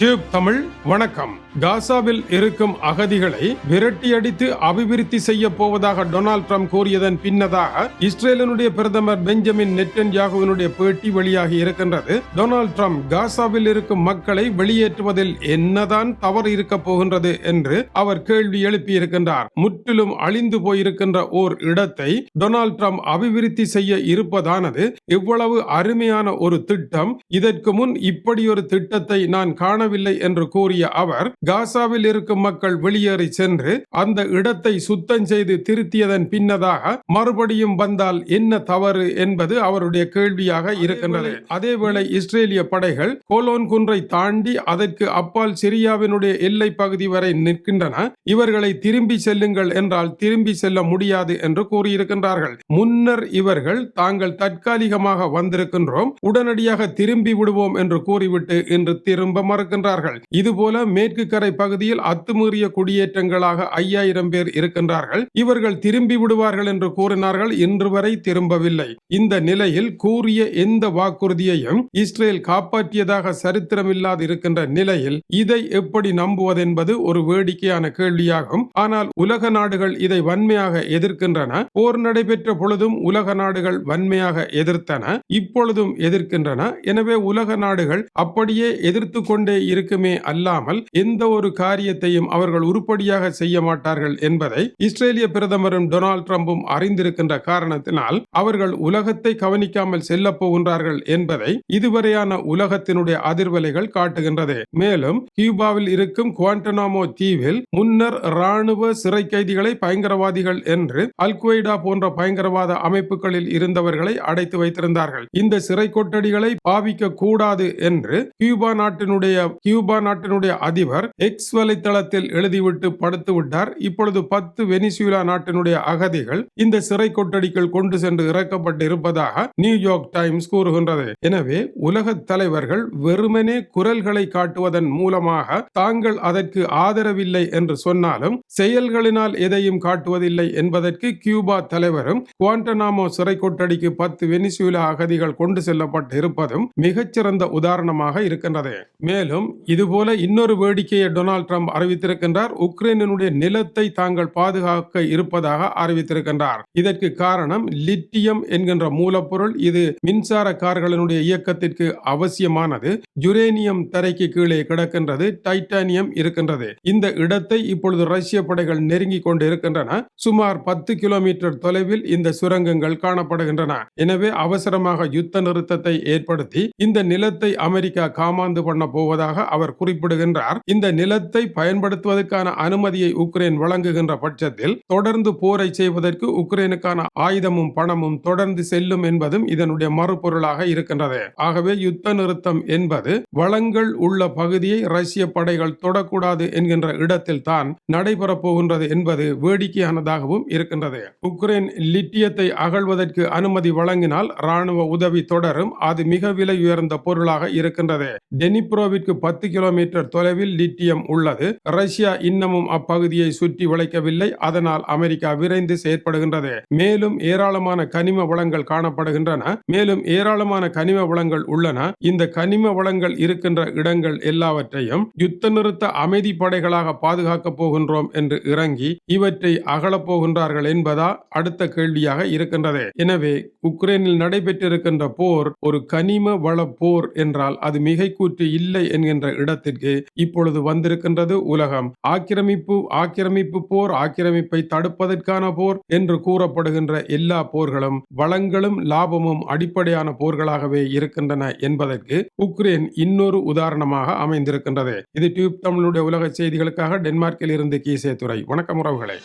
Tube Tamil வணக்கம். காசாவில் இருக்கும் அகதிகளை விரட்டியடித்து அபிவிருத்தி செய்ய போவதாக டொனால்ட் ட்ரம்ப் கூறியதன் பின்னதாக இஸ்ரேலினுடைய பிரதமர் பெஞ்சமின் நெட்டன் யாகுவினுடைய பேட்டி வெளியாகி இருக்கின்றது. டொனால்ட் ட்ரம்ப் காசாவில் இருக்கும் மக்களை வெளியேற்றுவதில் என்னதான் தவறு இருக்க போகின்றது என்று அவர் கேள்வி எழுப்பியிருக்கின்றார் முற்றிலும் அழிந்து போயிருக்கின்ற ஓர் இடத்தை டொனால்ட் ட்ரம்ப் அபிவிருத்தி செய்ய இருப்பதானது இவ்வளவு அருமையான ஒரு திட்டம். இதற்கு முன் இப்படி ஒரு திட்டத்தை நான் காண காணவில்லை என்று கூறிய அவர் காசாவில் இருக்கும் மக்கள் வெளியேறி சென்று அந்த இடத்தை சுத்தம் செய்து திருத்தியதன் பின்னதாக மறுபடியும் வந்தால் என்ன தவறு என்பது அவருடைய கேள்வியாக இருக்கின்றது. அதேவேளை இஸ்ரேலிய படைகள் கோலோன் குன்றை தாண்டி அதற்கு அப்பால் சிரியாவினுடைய எல்லை பகுதி வரை நிற்கின்றன. இவர்களை திரும்பி செல்லுங்கள் என்றால் திரும்பி செல்ல முடியாது என்று கூறியிருக்கின்றார்கள். முன்னர் இவர்கள் தாங்கள் தற்காலிகமாக வந்திருக்கின்றோம். உடனடியாக திரும்பி விடுவோம் என்று கூறிவிட்டு இன்று திரும்ப இருக்கின்றார்கள். இதுபோல மேற்கு கரை பகுதியில் அத்துமீறிய குடியேற்றங்களாக ஐயாயிரம் பேர் இருக்கின்றார்கள். இவர்கள் திரும்பி விடுவார்கள் என்று கூறினார்கள். இன்று வரை திரும்பவில்லை. இந்த நிலையில் கூறிய எந்த வாக்குறுதியையும் இஸ்ரேல் காப்பாற்றியதாக சரித்திரமில்லாது இருக்கின்ற நிலையில் இதை எப்படி நம்புவதென்பது ஒரு வேடிக்கையான கேள்வியாகும். ஆனால் உலக நாடுகள் இதை வன்மையாக எதிர்க்கின்றன. போர் நடைபெற்ற பொழுதும் உலக நாடுகள் வன்மையாக எதிர்த்தன. இப்பொழுதும் எதிர்க்கின்றன. எனவே உலக நாடுகள் அப்படியே எதிர்த்து கொண்டே இருக்குமே அல்லாமல் எந்த ஒரு காரியத்தையும் அவர்கள் உருப்படியாக செய்ய மாட்டார்கள் என்பதை இஸ்ரேலிய பிரதமரும் டொனால்ட் ட்ரம்பும் அறிந்திருக்கின்ற காரணத்தினால் அவர்கள் உலகத்தை கவனிக்காமல் செல்ல போகின்றார்கள் என்பதை இதுவரையான உலகத்தினுடைய அதிர்வலைகள் காட்டுகின்றது. மேலும் கியூபாவில் இருக்கும் குவாண்டனாமோ தீவில் முன்னர் ராணுவ சிறை கைதிகளை பயங்கரவாதிகள் என்று அல்கொய்டா போன்ற பயங்கரவாத அமைப்புகளில் இருந்தவர்களை அடைத்து வைத்திருந்தார்கள். இந்த சிறை கொட்டடிகளை பாவிக்க கூடாது என்று கியூபா நாட்டினுடைய கியூபா நாட்டினுடைய அதிபர் எக்ஸ் வலைத்தளத்தில் எழுதிவிட்டு படுத்து விட்டார். இப்பொழுது பத்து வெனிசுலா நாட்டினுடைய அகதிகள் இந்த சிறை கொட்டடிக்குள் கொண்டு சென்று இறக்கப்பட்டு இருப்பதாக நியூயார்க் டைம்ஸ் கூறுகின்றது. எனவே உலக தலைவர்கள் வெறுமனே குரல்களை காட்டுவதன் மூலமாக தாங்கள் அதற்கு ஆதரவில்லை என்று சொன்னாலும் செயல்களினால் எதையும் காட்டுவதில்லை என்பதற்கு கியூபா தலைவரும் குவாண்டனாமோ சிறை கொட்டடிக்கு பத்து வெனிசுலா அகதிகள் கொண்டு செல்லப்பட்டு இருப்பதும் மிகச்சிறந்த உதாரணமாக இருக்கின்றது. மேலும் இதுபோல இன்னொரு வேடிக்கையை டொனால்ட் ட்ரம்ப் அறிவித்திருக்கின்றார். உக்ரைனுடைய நிலத்தை தாங்கள் பாதுகாக்க இருப்பதாக அறிவித்திருக்கின்றார். இதற்கு காரணம் லிட்டியம் என்கின்ற மூலப்பொருள். இது மின்சார கார்களினுடைய இயக்கத்திற்கு அவசியமானது. யுரேனியம் தரைக்கு கீழே கிடக்கின்றது. டைட்டானியம் இருக்கின்றது. இந்த இடத்தை இப்பொழுது ரஷ்ய படைகள் நெருங்கிக் கொண்டு இருக்கின்றன சுமார் பத்து கிலோமீட்டர் தொலைவில் இந்த சுரங்கங்கள் காணப்படுகின்றன. எனவே அவசரமாக யுத்த நிறுத்தத்தை ஏற்படுத்தி இந்த நிலத்தை அமெரிக்கா காமாந்து பண்ண போவதாக அவர் குறிப்பிடுகின்றார் இந்த நிலத்தை பயன்படுத்துவதற்கான அனுமதியை உக்ரைன் வழங்குகின்ற பட்சத்தில் தொடர்ந்து போரை செய்வதற்கு உக்ரைனுக்கான ஆயுதமும் பணமும் தொடர்ந்து செல்லும் என்பதும் இதனுடைய மறுபொருளாக இருக்கின்றது. ஆகவே யுத்த நிறுத்தம் என்பது வளங்கள் உள்ள பகுதியை ரஷ்ய படைகள் தொடக்கூடாது என்கின்ற இடத்தில் தான் நடைபெறப் போகின்றது என்பது வேடிக்கையானதாகவும் இருக்கின்றது. உக்ரைன் லிட்டியத்தை அகழ்வதற்கு அனுமதி வழங்கினால் ராணுவ உதவி தொடரும் அது மிக விலை உயர்ந்த பொருளாக இருக்கின்றது. டெனிப்ரோவிற்கு பத்து கிலோமீட்டர் தொலைவில் லித்தியம் உள்ளது. ரஷ்யா இன்னமும் அப்பகுதியை சுற்றி வளைக்கவில்லை அதனால் அமெரிக்கா விரைந்து செயற்படுகின்றது. மேலும் ஏராளமான கனிம வளங்கள் காணப்படுகின்றன. மேலும் ஏராளமான கனிம வளங்கள் உள்ளன. இந்த கனிம வளங்கள் இருக்கின்ற இடங்கள் எல்லாவற்றையும் யுத்த நிறுத்த அமைதி படைகளாக பாதுகாக்கப் போகின்றோம் என்று இறங்கி இவற்றை அகலப் போகின்றார்கள் என்பதா அடுத்த கேள்வியாக இருக்கின்றது. எனவே உக்ரைனில் நடைபெற்றிருக்கின்ற போர் ஒரு கனிம வள போர் என்றால் அது மிகைக்கூற்று இல்லை என்று என்கின்ற இடத்திற்கு இப்பொழுது வந்திருக்கின்றது உலகம். ஆக்கிரமிப்பு ஆக்கிரமிப்பு போர் ஆக்கிரமிப்பை தடுப்பதற்கான போர் என்று கூறப்படுகின்ற எல்லா போர்களும் வளங்களும் லாபமும் அடிப்படையான போர்களாகவே இருக்கின்றன என்பதற்கு உக்ரைன் இன்னொரு உதாரணமாக அமைந்திருக்கின்றது. இது டியூப் தமிழுடைய உலக செய்திகளுக்காக டென்மார்க்கில் இருந்து கீசே துறை வணக்கம் உறவுகளை.